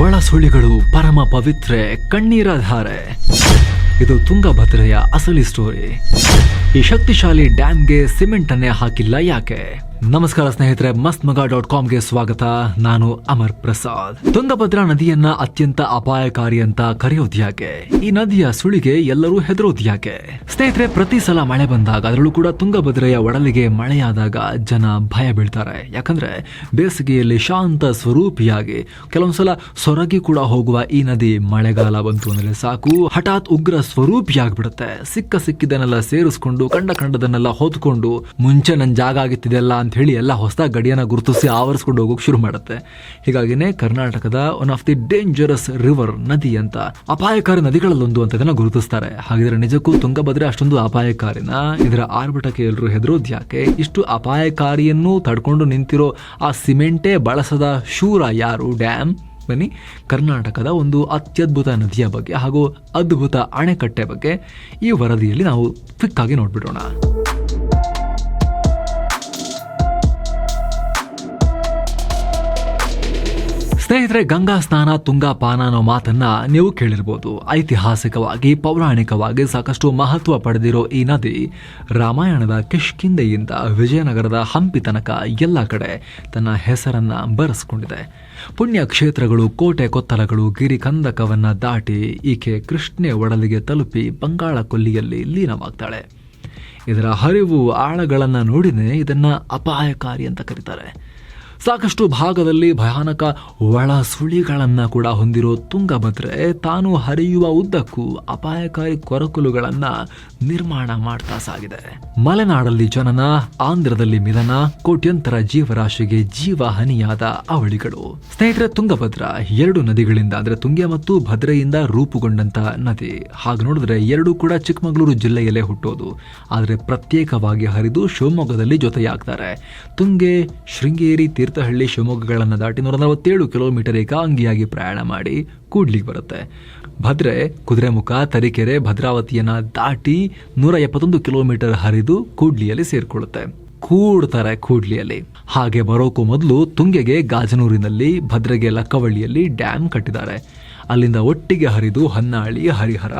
ಒಳ ಸುಳಿಗಳು ಪರಮ ಪವಿತ್ರೆ ಕಣ್ಣೀರ ಧಾರೆ. ಇದು ತುಂಗಭದ್ರೆಯ ಅಸಲಿ ಸ್ಟೋರಿ ಈ ಶಕ್ತಿಶಾಲಿ ಡ್ಯಾಮ್ಗೆ ಸಿಮೆಂಟ್ ಅನ್ನೇ ಹಾಕಿಲ್ಲ ಯಾಕೆ? ನಮಸ್ಕಾರ ಸ್ನೇಹಿತರೆ ಮಸ್ತ್ ಮಗ ಡಾಟ್ ಕಾಮ್ಗೆ ಸ್ವಾಗತ. ನಾನು ಅಮರ್ ಪ್ರಸಾದ್. ತುಂಗಭದ್ರಾ ನದಿಯನ್ನ ಅತ್ಯಂತ ಅಪಾಯಕಾರಿ ಅಂತ ಕರೆಯೋದು ಯಾಕೆ? ಈ ನದಿಯ ಸುಳಿಗೆ ಎಲ್ಲರೂ ಹೆದರೋದು ಯಾಕೆ? ಸ್ನೇಹಿತರೆ, ಪ್ರತಿ ಸಲ ಮಳೆ ಬಂದಾಗ ಅದರಲ್ಲೂ ಕೂಡ ತುಂಗಭದ್ರೆಯ ಒಡಲಿಗೆ ಮಳೆಯಾದಾಗ ಜನ ಭಯ ಬೀಳ್ತಾರೆ. ಯಾಕಂದ್ರೆ ಬೇಸಿಗೆಯಲ್ಲಿ ಶಾಂತ ಸ್ವರೂಪಿಯಾಗಿ ಕೆಲವೊಂದ್ಸಲ ಸೊರಗಿ ಕೂಡ ಹೋಗುವ ಈ ನದಿ ಮಳೆಗಾಲ ಬಂತು ಅಂದ್ರೆ ಸಾಕು. ಹಠಾತ್ ಉಗ್ರ ಸ್ವರೂಪಿಯಾಗ್ಬಿಡುತ್ತೆ. ಸಿಕ್ಕ ಸಿಕ್ಕಿದನ್ನೆಲ್ಲ ಸೇರಿಸ್ಕೊಂಡು, ಕಂಡ ಕಂಡದನ್ನೆಲ್ಲ ಹೊತ್ಕೊಂಡು ಮುಂಚೆ ನನ್ನ ಜಾಗ ಆಗಿತ್ತಿದೆಲ್ಲ ಅಂತ ಹೇಳಿ ಎಲ್ಲ ಹೊಸದ ಗಡಿಯನ್ನು ಗುರುತಿಸಿ ಆವರಿಸ್ಕೊಂಡು ಹೋಗೋಕೆ ಶುರು ಮಾಡುತ್ತೆ. ಹೀಗಾಗಿನೇ ಕರ್ನಾಟಕದ one of the dangerous river ನದಿ ಅಂತ ಅಪಾಯಕಾರಿ ನದಿಗಳಲ್ಲೊಂದು ಅಂತ ಇದನ್ನ ಗುರುತಿಸ್ತಾರೆ. ಹಾಗಿದ್ರೆ ನಿಜಕ್ಕೂ ತುಂಗಭದ್ರೆ ಅಷ್ಟೊಂದು ಅಪಾಯಕಾರಿನ? ಇದರ ಆರ್ಭಟಕ್ಕೆ ಎಲ್ಲರೂ ಹೆದರೋದು ಯಾಕೆ ಇಷ್ಟು ಅಪಾಯಕಾರಿಯನ್ನು ತಡ್ಕೊಂಡು ನಿಂತಿರೋ ಆ ಸಿಮೆಂಟೇ ಬಳಸದ ಶೂರ ಯಾರು? ಡ್ಯಾಮ್? ಬನ್ನಿ. ಕರ್ನಾಟಕದ ಒಂದು ಅತ್ಯದ್ಭುತ ನದಿಯ ಬಗ್ಗೆ ಹಾಗೂ ಅದ್ಭುತ ಅಣೆಕಟ್ಟೆ ಬಗ್ಗೆ ಈ ವರದಿಯಲ್ಲಿ ನಾವು ಆಗಿ ನೋಡ್ಬಿಡೋಣ. ಸ್ನೇಹಿತರೆ, ಗಂಗಾ ಸ್ನಾನ, ತುಂಗಾ ಪಾನ ಅನ್ನೋ ಮಾತನ್ನ ನೀವು ಕೇಳಿರ್ಬೋದು. ಐತಿಹಾಸಿಕವಾಗಿ, ಪೌರಾಣಿಕವಾಗಿ ಸಾಕಷ್ಟು ಮಹತ್ವ ಪಡೆದಿರೋ ಈ ನದಿ, ರಾಮಾಯಣದ ಕಿಷ್ಕಿಂದೆಯಿಂದ ವಿಜಯನಗರದ ಹಂಪಿ ತನಕ ಎಲ್ಲ ಕಡೆ ತನ್ನ ಹೆಸರನ್ನ ಬರೆಸ್ಕೊಂಡಿದೆ. ಪುಣ್ಯ ಕ್ಷೇತ್ರಗಳು, ಕೋಟೆ ಕೊತ್ತಲಗಳು, ಗಿರಿ ಕಂದಕವನ್ನ ದಾಟಿ ಈಕೆ ಕೃಷ್ಣೆ ಒಡಲಿಗೆ ತಲುಪಿ ಬಂಗಾಳ ಕೊಲ್ಲಿಯಲ್ಲಿ ಲೀನವಾಗ್ತಾಳೆ. ಇದರ ಹರಿವು ಆಳಗಳನ್ನು ನೋಡಿನೇ ಇದನ್ನು ಅಪಾಯಕಾರಿ ಅಂತ ಕರೀತಾರೆ. ಸಾಕಷ್ಟು ಭಾಗದಲ್ಲಿ ಭಯಾನಕ ಒಳ ಸುಳಿಗಳನ್ನು ಕೂಡ ಹೊಂದಿರೋ ತುಂಗಭದ್ರೆ ತಾನು ಹರಿಯುವ ಉದ್ದಕ್ಕೂ ಅಪಾಯಕಾರಿ ಕೊರಕುಲುಗಳನ್ನು ನಿರ್ಮಾಣ ಮಾಡ್ತಾ ಸಾಗಿದೆ. ಮಲೆನಾಡಲ್ಲಿ ಜನನ, ಆಂಧ್ರದಲ್ಲಿ ಮಿಲನ, ಕೋಟ್ಯಂತರ ಜೀವರಾಶಿಗೆ ಜೀವ ಹನಿಯಾದ ಅವಳಿಗಳು. ಸ್ನೇಹಿತರೆ, ತುಂಗಭದ್ರ ಎರಡು ನದಿಗಳಿಂದ ಅಂದ್ರೆ ತುಂಗೆ ಮತ್ತು ಭದ್ರೆಯಿಂದ ರೂಪುಗೊಂಡಂತ ನದಿ. ಹಾಗೆ ನೋಡಿದ್ರೆ ಎರಡು ಕೂಡ ಚಿಕ್ಕಮಗಳೂರು ಜಿಲ್ಲೆಯಲ್ಲೇ ಹುಟ್ಟೋದು. ಆದರೆ ಪ್ರತ್ಯೇಕವಾಗಿ ಹರಿದು ಶಿವಮೊಗ್ಗದಲ್ಲಿ ಜೊತೆಯಾಗ್ತಾರೆ. ತುಂಗೆ, ಶೃಂಗೇರಿ ತೀರ್ಥಹಳ್ಳಿ ಶಿವಮೊಗ್ಗಗಳನ್ನು ದಾಟಿ ನೂರ ನಲವತ್ತೇಳು ಕಿಲೋಮೀಟರ್ ಏಕಾಂಗಿಯಾಗಿ ಪ್ರಯಾಣ ಮಾಡಿ ಕೂಡ್ಲಿಗೆ ಬರುತ್ತೆ. ಭದ್ರೆ, ಕುದುರೆಮುಖ, ತರೀಕೆರೆ, ಭದ್ರಾವತಿಯನ್ನು ದಾಟಿ ನೂರ ಎಪ್ಪತ್ತೊಂದು ಕಿಲೋಮೀಟರ್ ಹರಿದು ಕೂಡ್ಲಿಯಲ್ಲಿ ಸೇರ್ಕೊಳ್ಳುತ್ತೆ. ಕೂಡ್ತಾರೆ ಕೂಡ್ಲಿಯಲ್ಲಿ. ಹಾಗೆ ಬರೋಕ್ಕೂ ಮೊದಲು ತುಂಗೆಗೆ, ಗಾಜನೂರಿನಲ್ಲಿ, ಭದ್ರೆಗೆ ಲಕ್ಕವಳ್ಳಿಯಲ್ಲಿ ಡ್ಯಾಮ್ ಕಟ್ಟಿದ್ದಾರೆ. ಅಲ್ಲಿಂದ ಒಟ್ಟಿಗೆ ಹರಿದು ಹೊನ್ನಾಳಿ, ಹರಿಹರ,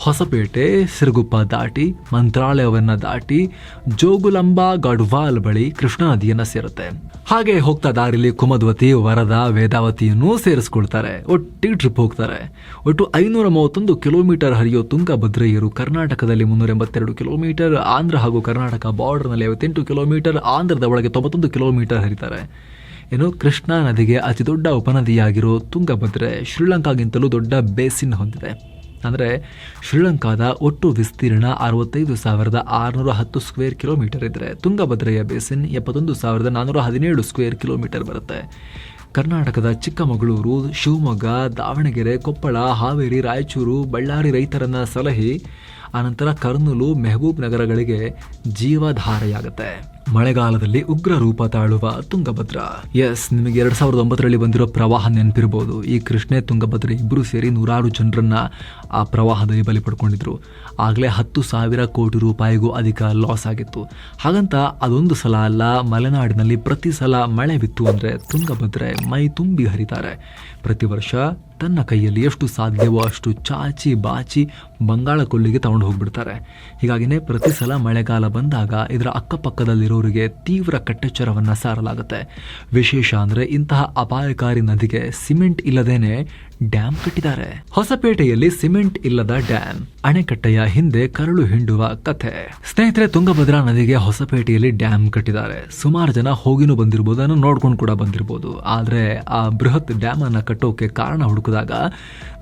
ಹೊಸಪೇಟೆ, ಸಿರುಗುಪ್ಪ ದಾಟಿ, ಮಂತ್ರಾಲಯವನ್ನ ದಾಟಿ ಜೋಗುಲಂಬ ಗಡ್ವಾಲ್ ಬಳಿ ಕೃಷ್ಣಾ ನದಿಯನ್ನ ಸೇರುತ್ತೆ. ಹಾಗೆ ಹೋಗ್ತಾ ದಾರಿಲಿ ಕುಮದ್ವತಿ, ವರದ, ವೇದಾವತಿಯನ್ನು ಸೇರಿಸ್ಕೊಳ್ತಾರೆ. ಒಟ್ಟಿಗೆ ಟ್ರಿಪ್ ಹೋಗ್ತಾರೆ. ಒಟ್ಟು ಐನೂರ ಮೂವತ್ತೊಂದು ಕಿಲೋಮೀಟರ್ ಹರಿಯೋ ತುಂಗಭದ್ರೆಯರು ಕರ್ನಾಟಕದಲ್ಲಿ ಮುನ್ನೂರ ಎಂಬತ್ತೆರಡು ಕಿಲೋಮೀಟರ್ ಆಂಧ್ರ ಹಾಗೂ ಕರ್ನಾಟಕ ಬಾರ್ಡರ್ನಲ್ಲಿ ಐವತ್ತೆಂಟು ಕಿಲೋಮೀಟರ್ ಆಂಧ್ರದ ಒಳಗೆ ತೊಂಬತ್ತೊಂದು ಕಿಲೋಮೀಟರ್ ಹರಿತಾರೆ. ಇನ್ನು ಕೃಷ್ಣಾ ನದಿಗೆ ಅತಿ ದೊಡ್ಡ ಉಪನದಿಯಾಗಿರೋ ತುಂಗಭದ್ರೆ ಶ್ರೀಲಂಕಾಗಿಂತಲೂ ದೊಡ್ಡ ಬೇಸಿನ್ ಹೊಂದಿದೆ. ಅಂದರೆ ಶ್ರೀಲಂಕಾದ ಒಟ್ಟು ವಿಸ್ತೀರ್ಣ ಅರವತ್ತೈದು ಸಾವಿರದ ಆರುನೂರ ಹತ್ತು ಸ್ಕ್ವೇರ್ ಕಿಲೋಮೀಟರ್ ಇದ್ದರೆ ತುಂಗಭದ್ರೆಯ ಬೇಸಿನ್ ಎಪ್ಪತ್ತೊಂದು ಸಾವಿರದ ನಾನ್ನೂರ ಹದಿನೇಳು ಸ್ಕ್ವೇರ್ ಕಿಲೋಮೀಟರ್ ಬರುತ್ತೆ. ಕರ್ನಾಟಕದ ಚಿಕ್ಕಮಗಳೂರು, ಶಿವಮೊಗ್ಗ, ದಾವಣಗೆರೆ, ಕೊಪ್ಪಳ, ಹಾವೇರಿ, ರಾಯಚೂರು, ಬಳ್ಳಾರಿ ರೈತರನ್ನ ಸಲಹಿ ಆನಂತರ ಕರ್ನೂಲು ಮೆಹಬೂಬ್ ನಗರಗಳಿಗೆ ಜೀವಧಾರೆಯಾಗುತ್ತೆ. ಮಳೆಗಾಲದಲ್ಲಿ ಉಗ್ರ ರೂಪ ತಾಳುವ ತುಂಗಭದ್ರ. ಎಸ್, ನಿಮಗೆ ಎರಡ್ ಸಾವಿರದ ಒಂಬತ್ತರಲ್ಲಿ ಬಂದಿರೋ ಪ್ರವಾಹ ನೆನಪಿರ್ಬೋದು. ಈ ಕೃಷ್ಣೆ, ತುಂಗಭದ್ರ ಇಬ್ಬರು ಸೇರಿ ನೂರಾರು ಜನರನ್ನ ಆ ಪ್ರವಾಹದಲ್ಲಿ ಬಲಿ ಪಡ್ಕೊಂಡಿದ್ರು ಆಗಲೇ ಹತ್ತು ಸಾವಿರ ಕೋಟಿ ರೂಪಾಯಿಗೂ ಅಧಿಕ ಲಾಸ್ ಆಗಿತ್ತು. ಹಾಗಂತ ಅದೊಂದು ಸಲ ಅಲ್ಲ, ಮಲೆನಾಡಿನಲ್ಲಿ ಪ್ರತಿ ಸಲ ಮಳೆ ಬಿತ್ತು ಅಂದರೆ ತುಂಗಭದ್ರೆ ಮೈ ತುಂಬಿ ಹರಿತಾರೆ. ಪ್ರತಿ ವರ್ಷ ತನ್ನ ಕೈಯಲ್ಲಿ ಎಷ್ಟು ಸಾಧ್ಯವೋ ಅಷ್ಟು ಚಾಚಿ ಬಾಚಿ ಬಂಗಾಳ ಕೊಲ್ಲಿಗೆ ತಗೊಂಡು ಹೋಗ್ಬಿಡ್ತಾರೆ. ಹೀಗಾಗಿನೇ ಪ್ರತಿ ಸಲ ಮಳೆಗಾಲ ಬಂದಾಗ ಇದರ ಅಕ್ಕಪಕ್ಕದಲ್ಲಿರೋರಿಗೆ ತೀವ್ರ ಕಟ್ಟೆಚ್ಚರವನ್ನು ಸಾರಲಾಗುತ್ತೆ. ವಿಶೇಷ ಅಂದರೆ ಇಂತಹ ಅಪಾಯಕಾರಿ ನದಿಗೆ ಸಿಮೆಂಟ್ ಇಲ್ಲದೇನೆ ಡ್ಯಾಮ್ ಕಟ್ಟಿದ್ದಾರೆ. ಹೊಸಪೇಟೆಯಲ್ಲಿ ಸಿಮೆಂಟ್ ಇಲ್ಲದ ಡ್ಯಾಮ್. ಅಣೆಕಟ್ಟೆಯ ಹಿಂದೆ ಕರಳು ಹಿಂಡುವ ಕಥೆ. ಸ್ನೇಹಿತರೆ, ತುಂಗಭದ್ರಾ ನದಿಗೆ ಹೊಸಪೇಟೆಯಲ್ಲಿ ಡ್ಯಾಮ್ ಕಟ್ಟಿದ್ದಾರೆ. ಸುಮಾರು ಜನ ಹೋಗಿನೂ ಬಂದಿರಬಹುದು ನೋಡ್ಕೊಂಡು ಕೂಡ ಬಂದಿರಬಹುದು ಆದ್ರೆ ಆ ಬೃಹತ್ ಡ್ಯಾಮ್ ಅನ್ನ ಕಟ್ಟೋಕೆ ಕಾರಣ ಹುಡುಕಿದಾಗ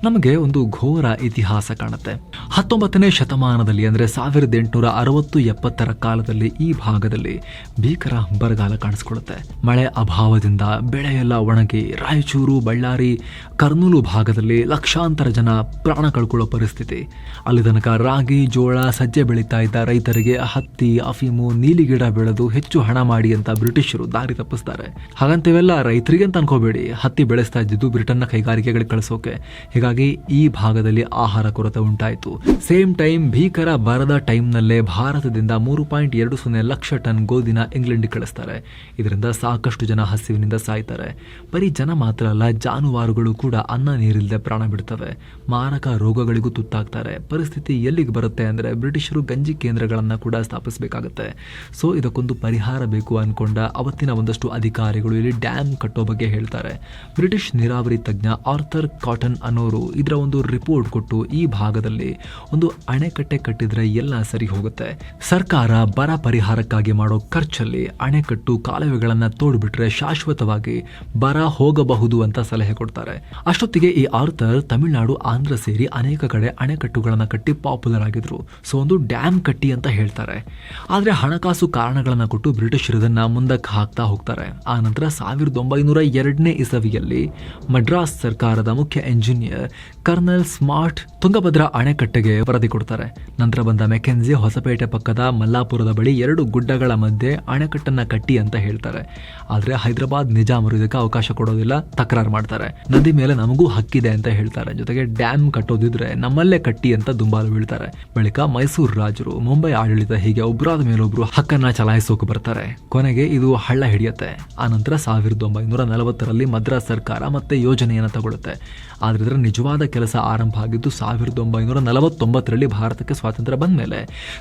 ನಮಗೆ ಒಂದು ಘೋರ ಇತಿಹಾಸ ಕಾಣುತ್ತೆ. ಹತ್ತೊಂಬತ್ತನೇ ಶತಮಾನದಲ್ಲಿ ಅಂದ್ರೆ ಸಾವಿರದ ಎಂಟುನೂರ ಅರವತ್ತು ಎಪ್ಪತ್ತರ ಕಾಲದಲ್ಲಿ ಈ ಭಾಗದಲ್ಲಿ ಭೀಕರ ಬರಗಾಲ ಕಾಣಿಸ್ಕೊಳ್ಳುತ್ತೆ. ಮಳೆ ಅಭಾವದಿಂದ ಬೆಳೆಯೆಲ್ಲ ಒಣಗಿ ರಾಯಚೂರು, ಬಳ್ಳಾರಿ, ಕರ್ನೂಲು ಭಾಗದಲ್ಲಿ ಲಕ್ಷಾಂತರ ಜನ ಪ್ರಾಣ ಕಳ್ಕೊಳ್ಳೋ ಪರಿಸ್ಥಿತಿ. ಅಲ್ಲಿ ತನಕ ರಾಗಿ, ಜೋಳ ಸಜ್ಜೆ ಬೆಳೀತಾ ಇದ್ದ ರೈತರಿಗೆ ಹತ್ತಿ, ಅಫೀಮು ನೀಲಿ ಗಿಡ ಬೆಳೆದು ಹೆಚ್ಚು ಹಣ ಮಾಡಿ ಅಂತ ಬ್ರಿಟಿಷರು ದಾರಿ ತಪ್ಪಿಸ್ತಾರೆ. ಹಾಗಂತ ಇವೆಲ್ಲ ರೈತರಿಗೆ ಅಂತ ಅನ್ಕೋಬೇಡಿ. ಹತ್ತಿ ಬೆಳೆಸ್ತಾ ಇದ್ದಿದ್ದು ಬ್ರಿಟನ್ನ ಕೈಗಾರಿಕೆಗಳಿಗೆ ಕಳಿಸೋಕೆ. ಹೀಗಾಗಿ ಈ ಭಾಗದಲ್ಲಿ ಆಹಾರ ಕೊರತೆ ಉಂಟಾಯಿತು. ಸೇಮ್ ಟೈಮ್ ಭೀಕರ ಬರದ ಟೈಮ್ನಲ್ಲೇ ಭಾರತದಿಂದ ಮೂರು ಪಾಯಿಂಟ್ ಎರಡು ಸೊನ್ನೆ ಲಕ್ಷ ಟನ್ ಗೋಧಿನ ಇಂಗ್ಲೆಂಡಿಗೆ ಕಳಿಸ್ತಾರೆ. ಇದರಿಂದ ಸಾಕಷ್ಟು ಜನ ಹಸಿವಿನಿಂದ ಸಾಯ್ತಾರೆ. ಬರೀ ಜನ ಮಾತ್ರ ಅಲ್ಲ, ಜಾನುವಾರುಗಳು ಕೂಡ ಅನ್ನ ನೀರಿಲ್ಲದೆ ಪ್ರಾಣ ಬಿಡ್ತವೆ. ಮಾರಕ ರೋಗಗಳಿಗೂ ತುತ್ತಾಗ್ತಾರೆ. ಪರಿಸ್ಥಿತಿ ಎಲ್ಲಿಗೆ ಬರುತ್ತೆ ಅಂದರೆ ಬ್ರಿಟಿಷರು ಗಂಜಿ ಕೇಂದ್ರಗಳನ್ನು ಕೂಡ ಸ್ಥಾಪಿಸಬೇಕಾಗತ್ತೆ. ಸೊ, ಇದಕ್ಕೊಂದು ಪರಿಹಾರ ಬೇಕು ಅಂದ್ಕೊಂಡ ಅವತ್ತಿನ ಒಂದಷ್ಟು ಅಧಿಕಾರಿಗಳು ಇಲ್ಲಿ ಡ್ಯಾಮ್ ಕಟ್ಟೋ ಬಗ್ಗೆ ಹೇಳ್ತಾರೆ. ಬ್ರಿಟಿಷ್ ನೀರಾವರಿ ತಜ್ಞ ಆರ್ಥರ್ ಕಾಟನ್ ಅನ್ನೋರು ಇದರ ಒಂದು ರಿಪೋರ್ಟ್ ಕೊಟ್ಟು ಈ ಭಾಗದಲ್ಲಿ ಒಂದು ಅಣೆಕಟ್ಟೆ ಕಟ್ಟಿದ್ರೆ ಎಲ್ಲ ಸರಿ ಹೋಗುತ್ತೆ. ಸರ್ಕಾರ ಬರ ಪರಿಹಾರಕ್ಕಾಗಿ ಮಾಡೋ ಖರ್ಚಲ್ಲಿ ಅಣೆಕಟ್ಟು ಕಾಲುವೆಗಳನ್ನ ತೋಡ್ಬಿಟ್ರೆ ಶಾಶ್ವತವಾಗಿ ಬರ ಹೋಗಬಹುದು ಅಂತ ಸಲಹೆ ಕೊಡ್ತಾರೆ. ಅಷ್ಟೊತ್ತಿಗೆ ಈ ಆರ್ಥರ್ ತಮಿಳುನಾಡು, ಆಂಧ್ರ ಸೇರಿ ಅನೇಕ ಕಡೆ ಅಣೆಕಟ್ಟುಗಳನ್ನು ಕಟ್ಟಿ ಪಾಪ್ಯುಲರ್ ಆಗಿದ್ರು. ಸೊ ಒಂದು ಡ್ಯಾಮ್ ಕಟ್ಟಿ ಅಂತ ಹೇಳ್ತಾರೆ. ಆದ್ರೆ ಹಣಕಾಸು ಕಾರಣಗಳನ್ನು ಕೊಟ್ಟು ಬ್ರಿಟಿಷರು ಇದನ್ನ ಮುಂದಕ್ಕೆ ಹಾಕ್ತಾ ಹೋಗ್ತಾರೆ. ಆ ನಂತರ ಸಾವಿರದ ಒಂಬೈನೂರ ಎರಡನೇ ಇಸವಿಯಲ್ಲಿ ಮಡ್ರಾಸ್ ಸರ್ಕಾರದ ಮುಖ್ಯ ಎಂಜಿನಿಯರ್ ಕರ್ನಲ್ ಸ್ಮಾರ್ಟ್ ತುಂಗಭದ್ರಾ ಅಣೆಕಟ್ಟೆಗೆ ವರದಿ ಕೊಡ್ತಾರೆ. ನಂತರ ಬಂದ ಮೆಕೆನ್ಜಿ ಹೊಸಪೇಟೆ ಪಕ್ಕದ ಮಲ್ಲಾಪುರದ ಬಳಿ ಎರಡು ಗುಡ್ಡಗಳ ಮಧ್ಯೆ ಅಣೆಕಟ್ಟನ್ನ ಕಟ್ಟಿ ಅಂತ ಹೇಳ್ತಾರೆ. ಆದರೆ ಹೈದರಾಬಾದ್ ನಿಜಾಮರು ಇದಕ್ಕೆ ಅವಕಾಶ ಕೊಡೋದಿಲ್ಲ, ತಕರಾರು ಮಾಡ್ತಾರೆ. ನದಿ ಮೇಲೆ ನಮಗೂ ಹಕ್ಕಿದೆ ಅಂತ ಹೇಳ್ತಾರೆ. ಜೊತೆಗೆ ಡ್ಯಾಮ್ ಕಟ್ಟೋದಿದ್ರೆ ನಮ್ಮಲ್ಲೇ ಕಟ್ಟಿ ಅಂತ ದುಂಬಾಲು ಬೀಳ್ತಾರೆ. ಬಳಿಕ ಮೈಸೂರು ರಾಜರು, ಮುಂಬೈ ಆಡಳಿತ ಹೀಗೆ ಒಬ್ಬರಾದ ಮೇಲೊಬ್ರು ಹಕ್ಕನ್ನ ಚಲಾಯಿಸೋಕೆ ಬರ್ತಾರೆ. ಕೊನೆಗೆ ಇದು ಹಳ್ಳ ಹಿಡಿಯುತ್ತೆ. ಆನಂತರ ಸಾವಿರದ ಒಂಬೈನೂರ ನಲವತ್ತರಲ್ಲಿ ಮದ್ರಾಸ್ ಸರ್ಕಾರ ಮತ್ತೆ ಯೋಜನೆಯನ್ನು ತಗೊಳುತ್ತೆ. ಆದ್ರೆ ಇದರ ನಿಜವಾದ ಕೆಲಸ ಆರಂಭ ಆಗಿದ್ದು ಸಾವಿರದ ಒಂಬೈನೂರ ನಲವತ್ತೊಂಬತ್ತರಲ್ಲಿ ಭಾರತಕ್ಕೆ ಸ್ವಾತಂತ್ರ್ಯ ಬಂದ ಮೇಲೆ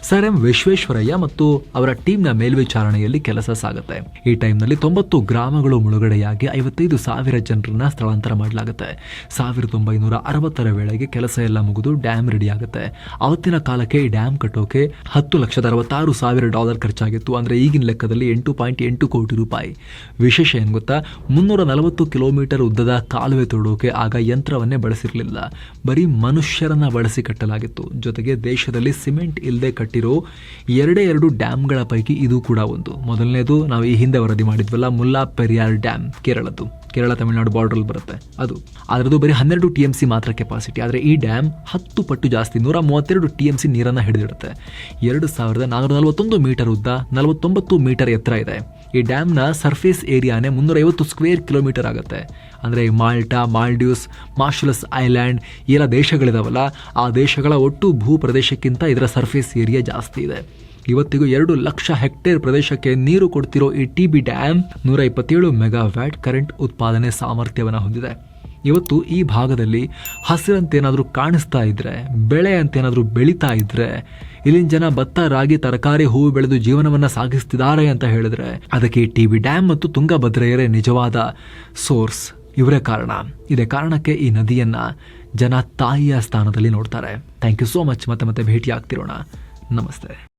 ಸರ್ ಎಂ ವಿಶ್ವೇಶ್ವರಯ್ಯ ಮತ್ತು ಅವರ ಟೀಮ್ನ ಮೇಲ್ವಿಚಾರಣೆಯಲ್ಲಿ ಕೆಲಸ ಸಾಗುತ್ತೆ. ಈ ಟೈಮ್ನಲ್ಲಿ ತೊಂಬತ್ತು ಗ್ರಾಮಗಳು ಮುಳುಗಡೆಯಾಗಿ ಐವತ್ತೈದು ಸಾವಿರ ಜನರನ್ನ ಸ್ಥಳಾಂತರ ಮಾಡಲಾಗುತ್ತೆ. ಸಾವಿರದ ಒಂಬೈನೂರ ಅರವತ್ತರ ವೇಳೆಗೆ ಕೆಲಸ ಎಲ್ಲ ಮುಗಿದು ಡ್ಯಾಮ್ ರೆಡಿ ಆಗುತ್ತೆ. ಅವತ್ತಿನ ಕಾಲಕ್ಕೆ ಈ ಡ್ಯಾಮ್ ಕಟ್ಟೋಕೆ ಹತ್ತು ಲಕ್ಷದ ಅರವತ್ತಾರು ಸಾವಿರ ಡಾಲರ್ ಖರ್ಚಾಗಿತ್ತು. ಅಂದರೆ ಈಗಿನ ಲೆಕ್ಕದಲ್ಲಿ ಎಂಟು ಪಾಯಿಂಟ್ ಎಂಟು ಕೋಟಿ ರೂಪಾಯಿ. ವಿಶೇಷ ಏನು ಗೊತ್ತಾ? ಮುನ್ನೂರ ನಲವತ್ತು ಕಿಲೋಮೀಟರ್ ಉದ್ದದ ಕಾಲುವೆ ತೋಡೋಕೆ ಆಗ ಯಂತ್ರವನ್ನೇ ಬಳಸಿರಲಿಲ್ಲ. ಬರೀ ಮನುಷ್ಯರನ್ನ ಬಳಸಿ ಕಟ್ಟಲಾಗಿತ್ತು. ಜೊತೆಗೆ ದೇಶದಲ್ಲಿ ಸಿಮೆಂಟ್ ಇಲ್ಲದೆ ಕಟ್ಟಿರೋ ಎರಡೇ ಎರಡು ಡ್ಯಾಮ್ಗಳ ಪೈಕಿ ಇದು ಕೂಡ ಒಂದು. ಮೊದಲನೇದು ನಾವು ಈ ಹಿಂದೆ ವರದಿ ಮಾಡಿದ್ವಲ್ಲ ಮುಲ್ಲಾ ಪೆರಿಯಾರ್ ಡ್ಯಾಮ್, ಕೇರಳದ್ದು. ಕೇರಳ, ತಮಿಳುನಾಡು ಬಾರ್ಡ್ರಲ್ಲಿ ಬರುತ್ತೆ ಅದು. ಅದರದ್ದು ಬರೀ ಹನ್ನೆರಡು ಟಿ ಎಂ ಸಿ ಮಾತ್ರ ಕೆಪಾಸಿಟಿ ಆದರೆ ಈ ಡ್ಯಾಮ್ ಹತ್ತು ಪಟ್ಟು ಜಾಸ್ತಿ, ನೂರ ಮೂವತ್ತೆರಡು ಟಿ ಎಂ ಸಿ ನೀರನ್ನು ಹಿಡಿದಿಡುತ್ತೆ. ಎರಡು ಸಾವಿರದ ನಾನ್ನೂರ ನಲವತ್ತೊಂದು ಮೀಟರ್ ಉದ್ದ ನಲವತ್ತೊಂಬತ್ತು ಮೀಟರ್ ಎತ್ತರ ಇದೆ. ಈ ಡ್ಯಾಮ್ನ ಸರ್ಫೇಸ್ ಏರಿಯಾನೇ ಮುನ್ನೂರೈವತ್ತು ಸ್ಕ್ವೇರ್ ಕಿಲೋಮೀಟರ್ ಆಗುತ್ತೆ. ಅಂದರೆ ಮಾಲ್ಟಾ, ಮಾಲ್ಡೀವ್ಸ್, ಮಾರ್ಷಲಸ್ ಐಲ್ಯಾಂಡ್ ಎಲ್ಲ ದೇಶಗಳಿದಾವಲ್ಲ, ಆ ದೇಶಗಳ ಒಟ್ಟು ಭೂ ಪ್ರದೇಶಕ್ಕಿಂತ ಇದರ ಸರ್ಫೇಸ್ ಏರಿಯಾ ಜಾಸ್ತಿ ಇದೆ. ಇವತ್ತಿಗೂ ಎರಡು ಲಕ್ಷ ಹೆಕ್ಟೇರ್ ಪ್ರದೇಶಕ್ಕೆ ನೀರು ಕೊಡ್ತಿರೋ ಈ ಟಿ ಬಿ ಡ್ಯಾಮ್ ನೂರ ಇಪ್ಪತ್ತೇಳು ಮೆಗಾವ್ಯಾಟ್ ಕರೆಂಟ್ ಉತ್ಪಾದನೆ ಸಾಮರ್ಥ್ಯವನ್ನು ಹೊಂದಿದೆ. ಇವತ್ತು ಈ ಭಾಗದಲ್ಲಿ ಹಸಿರಂತೇನಾದರೂ ಕಾಣಿಸ್ತಾ ಇದ್ರೆ, ಬೆಳೆ ಅಂತೇನಾದರೂ ಬೆಳೀತಾ ಇದ್ರೆ, ಇಲ್ಲಿನ ಜನ ಭತ್ತ, ರಾಗಿ, ತರಕಾರಿ, ಹೂವು ಬೆಳೆದು ಜೀವನವನ್ನ ಸಾಗಿಸ್ತಿದ್ದಾರೆ ಅಂತ ಹೇಳಿದ್ರೆ ಅದಕ್ಕೆ ಟಿ ಬಿ ಡ್ಯಾಮ್ ಮತ್ತು ತುಂಗಭದ್ರೆಯರೇ ನಿಜವಾದ ಸೋರ್ಸ್. ಇವರೇ ಕಾರಣ. ಇದೇ ಕಾರಣಕ್ಕೆ ಈ ನದಿಯನ್ನ ಜನ ತಾಯಿಯ ಸ್ಥಾನದಲ್ಲಿ ನೋಡ್ತಾರೆ. Thank you so much. ಮತ್ತೆ ಮತ್ತೆ ಭೇಟಿ ಆಗ್ತಿರೋಣ ನಮಸ್ತೆ.